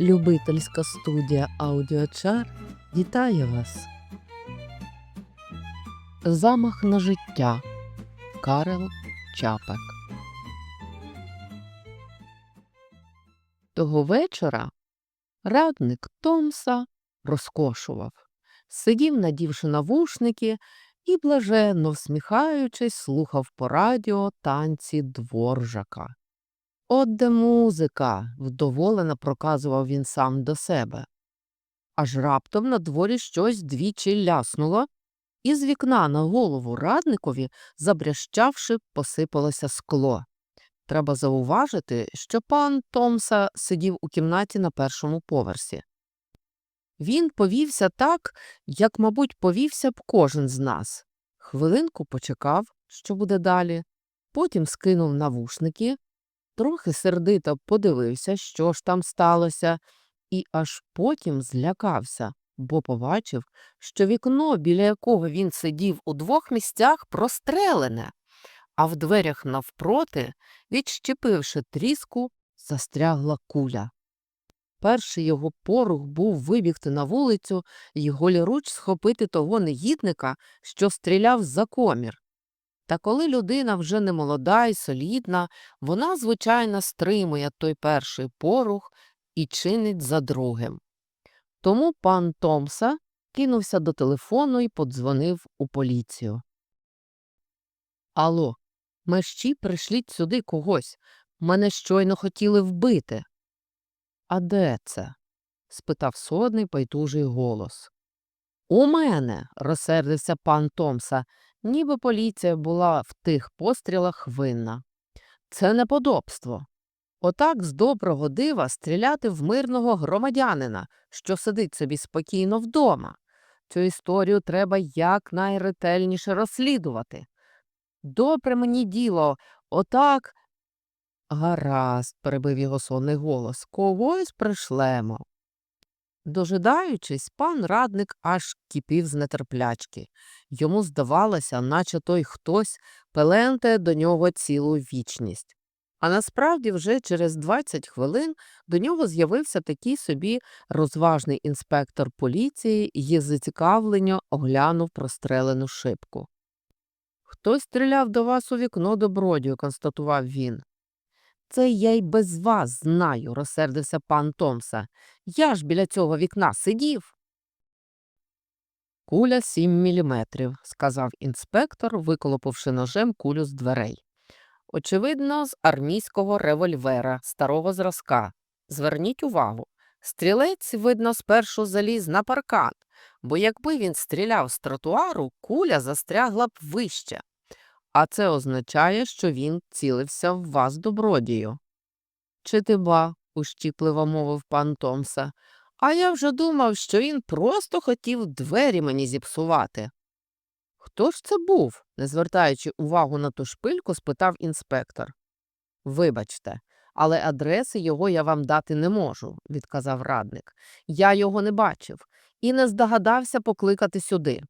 Любительська студія Аудіочар вітає вас. Замах на життя Карел Чапек. Того вечора радник Томса розкошував, сидів, надівши навушники, і, блаженно всміхаючись, слухав по радіо танці дворжака. От де музика, вдоволено проказував він сам до себе. Аж раптом на дворі щось двічі ляснуло, і з вікна на голову радникові, забрящавши, посипалося скло. Треба зауважити, що пан Томса сидів у кімнаті на першому поверсі. Він повівся так, як, мабуть, повівся б кожен з нас. Хвилинку почекав, що буде далі, потім скинув навушники, трохи сердито подивився, що ж там сталося, і аж потім злякався, бо побачив, що вікно, біля якого він сидів у двох місцях, прострелене, а в дверях навпроти, відщепивши тріску, застрягла куля. Перший його порух був вибігти на вулицю і голіруч схопити того негідника, що стріляв за комір. Та коли людина вже не молода і солідна, вона, звичайно, стримує той перший порух і чинить за другим. Тому пан Томса кинувся до телефону і подзвонив у поліцію. Алло, мерщі пришліть сюди когось. Мене щойно хотіли вбити. А де це? спитав содний байдужий голос. У мене, розсердився пан Томса, ніби поліція була в тих пострілах винна. Це неподобство. Отак з доброго дива стріляти в мирного громадянина, що сидить собі спокійно вдома. Цю історію треба якнайретельніше розслідувати. Добре мені діло, отак. Гаразд, перебив його сонний голос, когось пришлемо. Дожидаючись, пан радник аж кипів з нетерплячки. Йому здавалося, наче той хтось пелентає до нього цілу вічність. А насправді вже через 20 хвилин до нього з'явився такий собі розважний інспектор поліції і зацікавлення оглянув прострелену шибку. Хтось стріляв до вас у вікно добродію, констатував він. Це я й без вас знаю, розсердився пан Томса. Я ж біля цього вікна сидів. Куля сім міліметрів, сказав інспектор, виколопивши ножем кулю з дверей. Очевидно, з армійського револьвера старого зразка. Зверніть увагу. Стрілець, видно, спершу заліз на паркан, бо якби він стріляв з тротуару, куля застрягла б вище. А це означає, що він цілився в вас добродію. Чи ти ба, ущіпливо мовив пан Томса, а я вже думав, що він просто хотів двері мені зіпсувати. Хто ж це був? не звертаючи увагу на ту шпильку, спитав інспектор. Вибачте, але адреси його я вам дати не можу, відказав радник. Я його не бачив і не здогадався покликати сюди.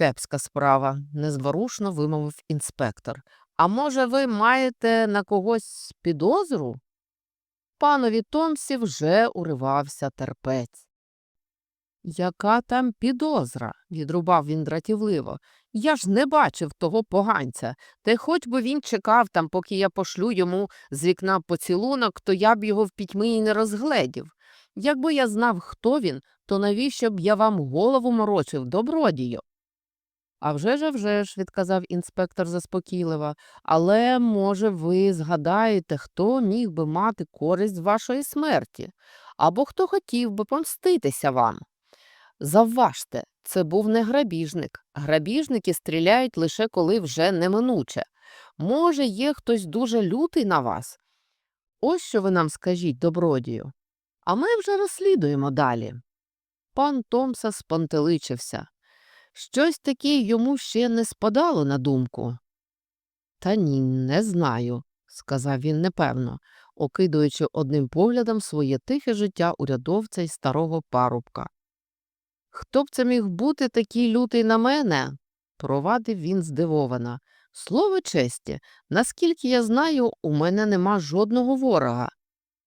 Кепська справа, незворушно вимовив інспектор. А може, ви маєте на когось підозру? Панові Томсі вже уривався терпець. Яка там підозра? відрубав він дратівливо. Я ж не бачив того поганця, та хоч би він чекав там, поки я пошлю йому з вікна поцілунок, то я б його в пітьмі й не розгледів. Якби я знав, хто він, то навіщо б я вам голову морочив, добродію? А вже ж, вже ж, відказав інспектор заспокійливо, але, може, ви згадаєте, хто міг би мати користь вашої смерті, або хто хотів би помститися вам. Завважте, це був не грабіжник. Грабіжники стріляють лише коли вже неминуче. Може, є хтось дуже лютий на вас? Ось що ви нам скажіть, добродію. А ми вже розслідуємо далі. Пан Томса спантеличився. Щось таке йому ще не спадало на думку. Та ні, не знаю, сказав він непевно, окидуючи одним поглядом своє тихе життя урядовця й старого парубка. Хто б це міг бути такий лютий на мене? провадив він здивовано. Слово честі, наскільки я знаю, у мене нема жодного ворога.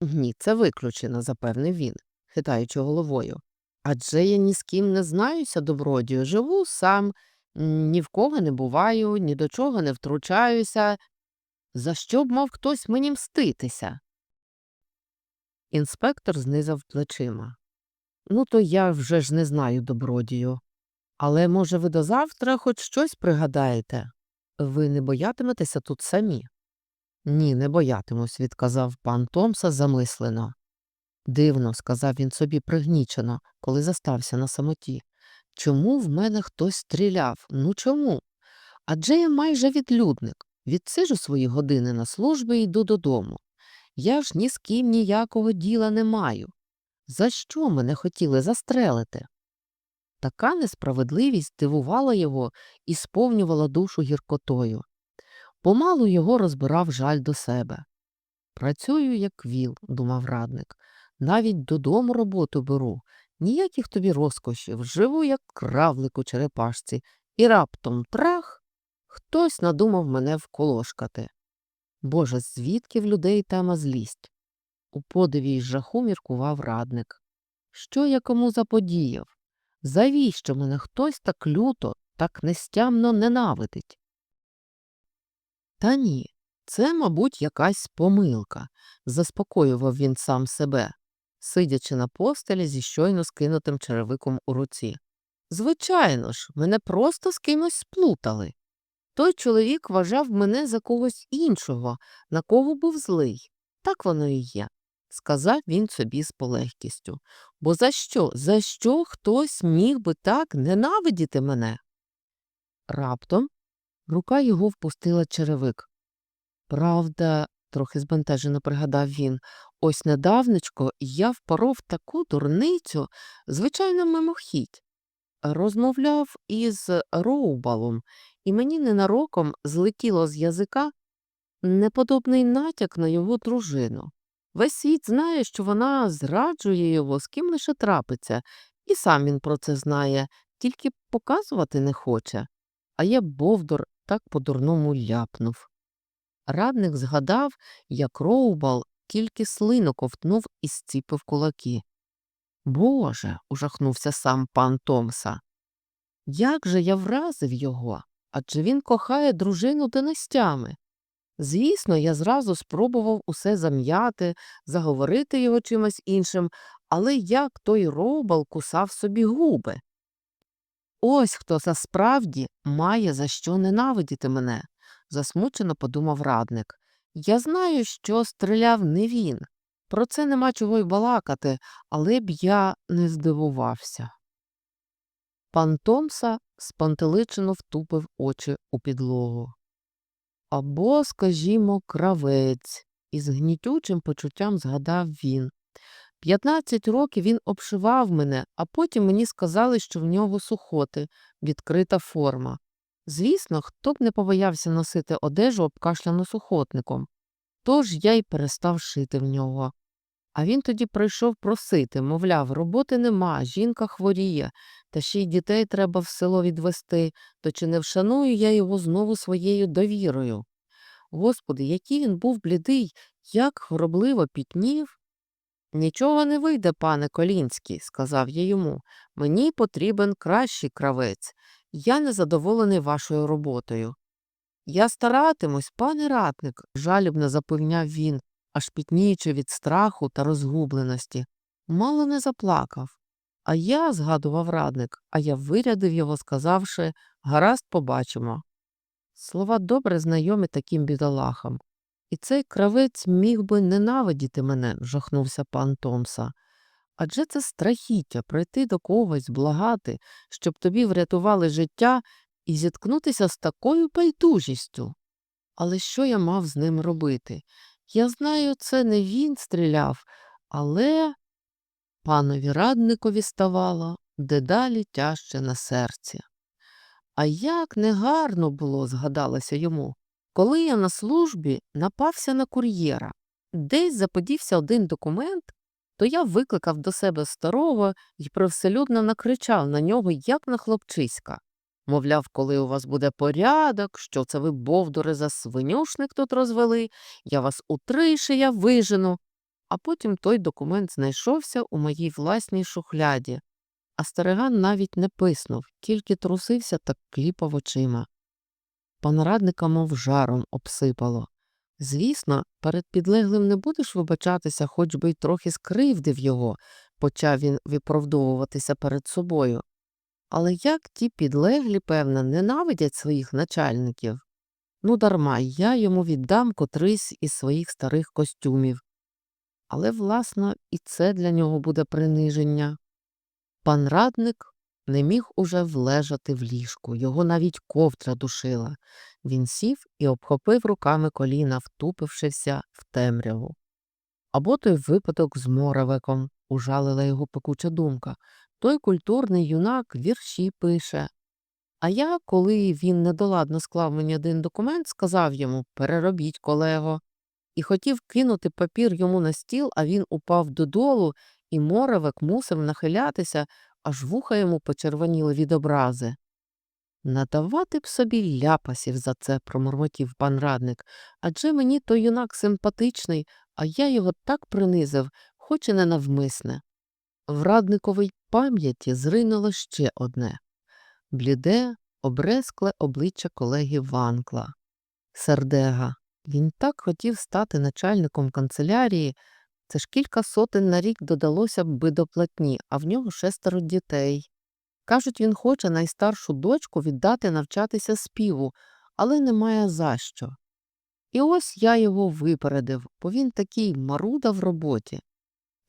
Ні, це виключено, запевнив він, хитаючи головою. Адже я ні з ким не знаюся, добродію, живу сам, ні в кого не буваю, ні до чого не втручаюся. За що б мав хтось мені мститися? Інспектор знизав плечима. Ну, то я вже ж не знаю, добродію. Але, може, ви до завтра хоч щось пригадаєте? Ви не боятиметеся тут самі? Ні, не боятимусь, відказав пан Томса замислено. Дивно, сказав він собі пригнічено, коли застався на самоті. Чому в мене хтось стріляв? Ну чому? Адже я майже відлюдник. Відсижу свої години на службі і йду додому. Я ж ні з ким ніякого діла не маю. За що мене хотіли застрелити? Така несправедливість дивувала його і сповнювала душу гіркотою. Помалу його розбирав жаль до себе. Працюю, як віл, думав радник. Навіть додому роботу беру. Ніяких тобі розкошів, живу, як кравлик у черепашці, і раптом трах хтось надумав мене вколошкати. Боже, звідки в людей тема злість? У подиві й жаху міркував радник. Що я кому заподіяв? Завіщо мене хтось так люто, так нестямно ненавидить? Та ні, це, мабуть, якась помилка, заспокоював він сам себе, сидячи на постелі зі щойно скинутим черевиком у руці. Звичайно ж, мене просто з кимось сплутали. Той чоловік вважав мене за когось іншого, на кого був злий. Так воно і є, сказав він собі з полегкістю. Бо за що, за що хтось міг би так ненавидіти мене? Раптом рука його впустила черевик. Правда, трохи збентежено пригадав він, ось недавнечко я впоров таку дурницю, звичайно, мимохідь. Розмовляв із Роубалом, і мені ненароком злетіло з язика неподобний натяк на його дружину. Весь світ знає, що вона зраджує його, з ким лише трапиться, і сам він про це знає, тільки показувати не хоче. А я Бовдор так по-дурному ляпнув. Радник згадав, як Роубал тільки слину ковтнув і зціпив кулаки. Боже, ужахнувся сам пан Томса. Як же я вразив його? Адже він кохає дружину династями. Звісно, я зразу спробував усе зам'яти, заговорити його чимось іншим, але як той робал кусав собі губи. Ось хто насправді має за що ненавидіти мене, засмучено подумав радник. Я знаю, що стріляв не він. Про це нема чого й балакати, але б я не здивувався. Пан Томса спантеличено втупив очі у підлогу. Або, скажімо, кравець, із гнітючим почуттям згадав він. П'ятнадцять років він обшивав мене, а потім мені сказали, що в нього сухоти, відкрита форма. Звісно, хто б не побоявся носити одежу обкашляну сухотником. Тож я й перестав шити в нього. А він тоді прийшов просити, мовляв, роботи нема, жінка хворіє, та ще й дітей треба в село відвести, то чи не вшаную я його знову своєю довірою? Господи, який він був блідий, як хворобливо пітнів. Нічого не вийде, пане Колінський, сказав я йому. Мені потрібен кращий кравець. Я незадоволений вашою роботою. Я старатимусь, пане ратник, жалібно запевняв він, аж пітніючи від страху та розгубленості. Мало не заплакав. А я, згадував радник, а я вирядив його, сказавши гаразд, побачимо. Слова добре знайомі таким бідолахам. І цей кравець міг би ненавидіти мене, жахнувся пан Томса. Адже це страхіття прийти до когось, благати, щоб тобі врятували життя і зіткнутися з такою байдужістю. Але що я мав з ним робити? Я знаю, це не він стріляв, але панові радникові ставало дедалі тяжче на серці. А як негарно було, згадалося йому, коли я на службі напався на кур'єра, десь заподівся один документ, то я викликав до себе старого і привселюдно накричав на нього, як на хлопчиська. Мовляв, коли у вас буде порядок, що це ви, бовдури, за свинюшник тут розвели, я вас у три шия вижену. а потім той документ знайшовся у моїй власній шухляді, а стариган навіть не писнув, тільки трусився та кліпав очима. Пан радника мов жаром обсипало. Звісно, перед підлеглим не будеш вибачатися, хоч би й трохи скривдив його, почав він виправдовуватися перед собою. Але як ті підлеглі, певно, ненавидять своїх начальників? Ну, дарма, я йому віддам котрийсь із своїх старих костюмів. Але, власно, і це для нього буде приниження. Пан радник не міг уже влежати в ліжку, його навіть ковдра душила. Він сів і обхопив руками коліна, втупившися в темряву. Або той випадок з Моравеком, ужалила його пекуча думка. Той культурний юнак вірші пише. А я, коли він недоладно склав мені один документ, сказав йому переробіть, колего, і хотів кинути папір йому на стіл, а він упав додолу, і Моравек мусив нахилятися, аж вуха йому почервоніли від образи. Надавати б собі ляпасів за це, промормотів пан радник, адже мені той юнак симпатичний, а я його так принизив, хоч і не навмисне. В радниковій пам'яті зринуло ще одне бліде, обрескле обличчя колеги Ванкла. Сердега. Він так хотів стати начальником канцелярії, це ж кілька сотень на рік додалося б би до платні, а в нього шестеро дітей. Кажуть, він хоче найстаршу дочку віддати навчатися співу, але немає за що. І ось я його випередив, бо він такий маруда в роботі.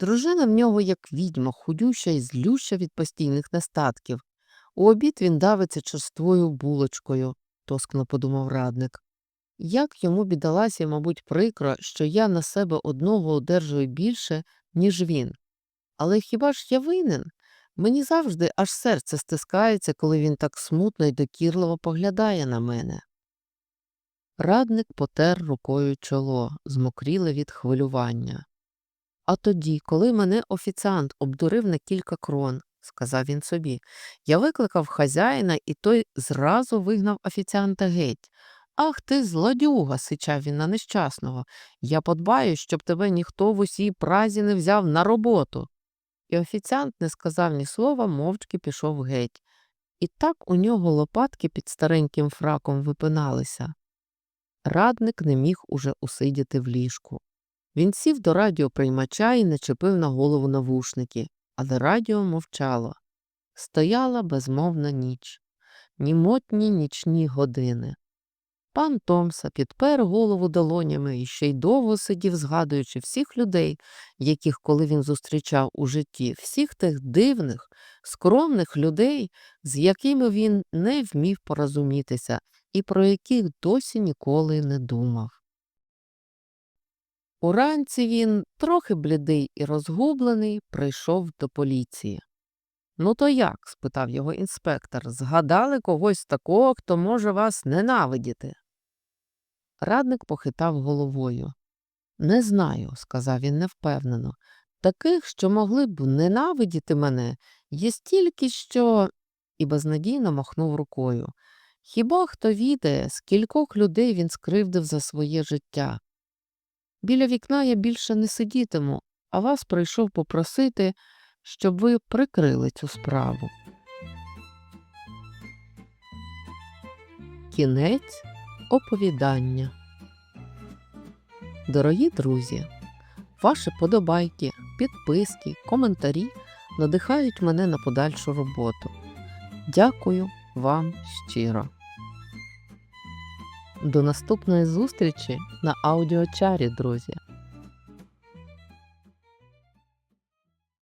Дружина в нього як відьма, худюща і злюща від постійних нестатків. У обід він давиться черствою булочкою, тоскно подумав радник. Як йому бідалася, мабуть, прикро, що я на себе одного одержую більше, ніж він. Але хіба ж я винен? Мені завжди аж серце стискається, коли він так смутно й докірливо поглядає на мене. Радник потер рукою чоло, змокріле від хвилювання. А тоді, коли мене офіціант обдурив на кілька крон, сказав він собі, я викликав хазяїна, і той зразу вигнав офіціанта геть. Ах ти, злодюга, сичав він на нещасного. Я подбаю, щоб тебе ніхто в усій празі не взяв на роботу. І офіціант не сказав ні слова, мовчки пішов геть. І так у нього лопатки під стареньким фраком випиналися. Радник не міг уже усидіти в ліжку. Він сів до радіоприймача і начепив на голову навушники, але радіо мовчало. Стояла безмовна ніч, німотні нічні години. Пан Томса підпер голову долонями і ще й довго сидів, згадуючи всіх людей, яких коли він зустрічав у житті, всіх тих дивних, скромних людей, з якими він не вмів порозумітися і про яких досі ніколи не думав. Уранці він, трохи блідий і розгублений, прийшов до поліції. Ну, то як? спитав його інспектор. Згадали когось такого, хто може вас ненавидіти? Радник похитав головою. Не знаю, сказав він невпевнено. Таких, що могли б ненавидіти мене, є стільки, що. і безнадійно махнув рукою. Хіба хто відає, скількох людей він скривдив за своє життя? Біля вікна я більше не сидітиму, а вас прийшов попросити, щоб ви прикрили цю справу. Кінець оповідання. Дорогі друзі, ваші подобайки, підписки, коментарі надихають мене на подальшу роботу. Дякую вам щиро. До наступної зустрічі на аудіочарі, друзі!